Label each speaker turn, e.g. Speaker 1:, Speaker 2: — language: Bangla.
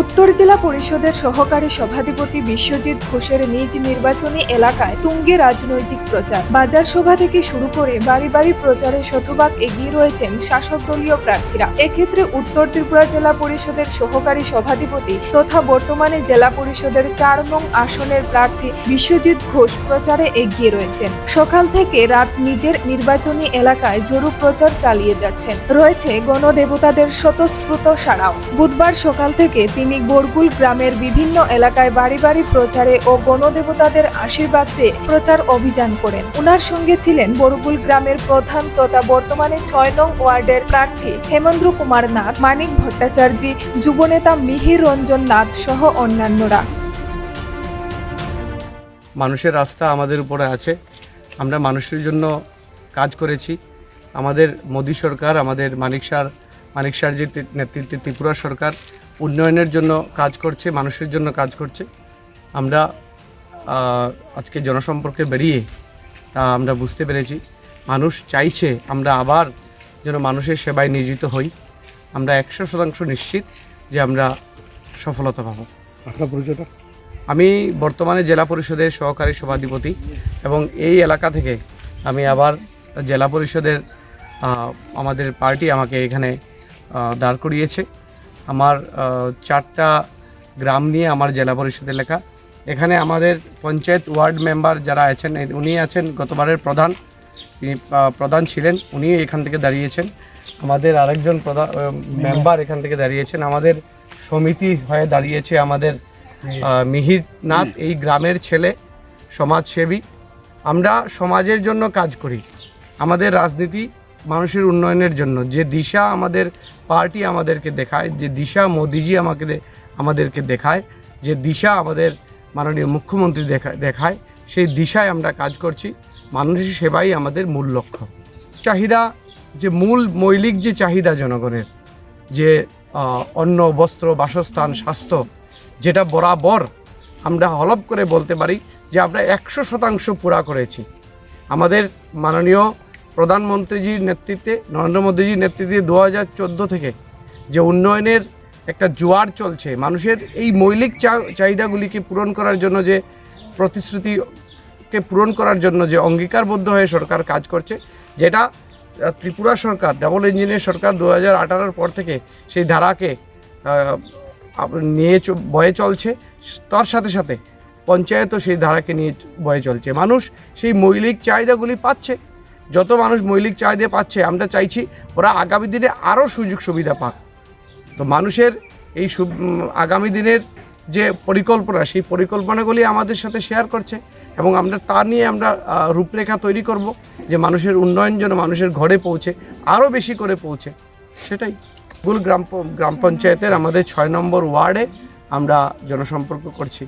Speaker 1: উত্তর জেলা পরিষদের সহকারী সভাধিপতি বিশ্বজিৎ ঘোষের নিজ নির্বাচনী এলাকায় তুঙ্গে রাজনৈতিক প্রচার। বাজার সভা থেকে শুরু করে বাড়ি বাড়ি প্রচারে শতভাগ এগিয়ে রয়েছেন শাসক দলীয় প্রার্থীরা। এক্ষেত্রে উত্তর ত্রিপুরা জেলা পরিষদের সহকারী সভাধিপতি তথা বর্তমানে জেলা পরিষদের চার নং আসনের প্রার্থী বিশ্বজিৎ ঘোষ প্রচারে এগিয়ে রয়েছেন। সকাল থেকে রাত নিজের নির্বাচনী এলাকায় জোরু প্রচার চালিয়ে যাচ্ছেন। রয়েছে গণদেবতাদের স্বতঃস্ফূর্ত সাড়াও। বুধবার সকাল থেকে তিনি গোরগুল গ্রামের বিভিন্ন এলাকায় বাড়ি বাড়ি প্রচারে ও গণদেবতাদের আশীর্বাদ চেয়ে প্রচার অভিযান করেন। উনার সঙ্গে ছিলেন বরগুল গ্রামের প্রধান তথা বর্তমানে ছয় নং ওয়ার্ডের প্রার্থী হেমেন্দ্র কুমার নাথ, মানিক ভট্টাচার্য, যুবনেতা মিহির রঞ্জন নাথ সহ অন্যান্যরা।
Speaker 2: মানুষের রাস্তা আমাদের উপরে আছে। আমরা মানুষের জন্য কাজ করেছি। আমাদের মোদী সরকার, আমাদের মানিক সার মানিক সারজির তি- নেতৃত্বে ত্রিপুরা সরকার উন্নয়নের জন্য কাজ করছে মানুষের জন্য কাজ করছে। আমরা আজকে জনসম্পর্কে বেরিয়ে তা আমরা বুঝতে পেরেছি। মানুষ চাইছে আমরা আবার যেন মানুষের সেবায় নিয়োজিত হই। আমরা একশো শতাংশ নিশ্চিত যে আমরা সফলতা পাবো।
Speaker 3: আপনার পরিচয়টা?
Speaker 2: আমি বর্তমানে জেলা পরিষদের সহকারী সভাধিপতি এবং এই এলাকা থেকে আমি আবার জেলা পরিষদের আমাদের পার্টি আমাকে এখানে দাঁড় করিয়েছে। আমার চারটা গ্রাম নিয়ে আমার জেলা পরিষদ এলাকা এখানে আমাদের পঞ্চায়েত ওয়ার্ড মেম্বার যারা আছেন উনি আছেন গতবারের প্রধান। তিনি প্রধান ছিলেন, উনি এখান থেকে দাঁড়িয়েছেন। আমাদের আরেকজন প্রধান মেম্বার এখান থেকে দাঁড়িয়েছেন। আমাদের সমিতি হয়ে দাঁড়িয়েছে আমাদের মিহির নাথ, এই গ্রামের ছেলে, সমাজসেবী। আমরা সমাজের জন্য কাজ করি। আমাদের রাজনীতি মানুষের উন্নয়নের জন্য, যে দিশা আমাদের পার্টি আমাদেরকে দেখায়, যে দিশা মোদিজি আমাকে আমাদেরকে দেখায়, যে দিশা আমাদের মাননীয় মুখ্যমন্ত্রী দেখা দেখায়, সেই দিশায় আমরা কাজ করছি। মানুষের সেবাই আমাদের মূল লক্ষ্য। চাহিদা, যে মূল মৌলিক যে চাহিদা জনগণের, যে অন্ন, বস্ত্র, বাসস্থান, স্বাস্থ্য, যেটা বরাবর আমরা হলপ করে বলতে পারি যে আমরা একশো শতাংশ পুরা করেছি। আমাদের মাননীয় প্রধানমন্ত্রীজির নেতৃত্বে, নরেন্দ্র মোদীজির নেতৃত্বে দু হাজার চোদ্দ থেকে যে উন্নয়নের একটা জোয়ার চলছে, মানুষের এই মৌলিক চাহিদাগুলিকে পূরণ করার জন্য যে প্রতিশ্রুতিকে পূরণ করার জন্য যে অঙ্গীকারবদ্ধ হয়ে সরকার কাজ করছে, যেটা ত্রিপুরা সরকার, ডাবল ইঞ্জিনের সরকার দু হাজার পর থেকে সেই ধারাকে নিয়ে বয়ে চলছে। তার সাথে সাথে পঞ্চায়েতও সেই ধারাকে নিয়ে বয়ে চলছে। মানুষ সেই মৌলিক চাহিদাগুলি পাচ্ছে। যত মানুষ মৌলিক চাহিদা পাচ্ছে, আমরা চাইছি ওরা আগামী দিনে আরও সুযোগ সুবিধা পাক। তো মানুষের এই আগামী দিনের যে পরিকল্পনা, সেই পরিকল্পনাগুলি আমাদের সাথে শেয়ার করছে এবং আমরা তা নিয়ে আমরা রূপরেখা তৈরি করব যে মানুষের উন্নয়ন যেন মানুষের ঘরে পৌঁছে, আরও বেশি করে পৌঁছে। সেটাই। গুল গ্রাম গ্রাম পঞ্চায়েতের আমাদের ছয় নম্বর ওয়ার্ডে আমরা জনসম্পর্ক করছি।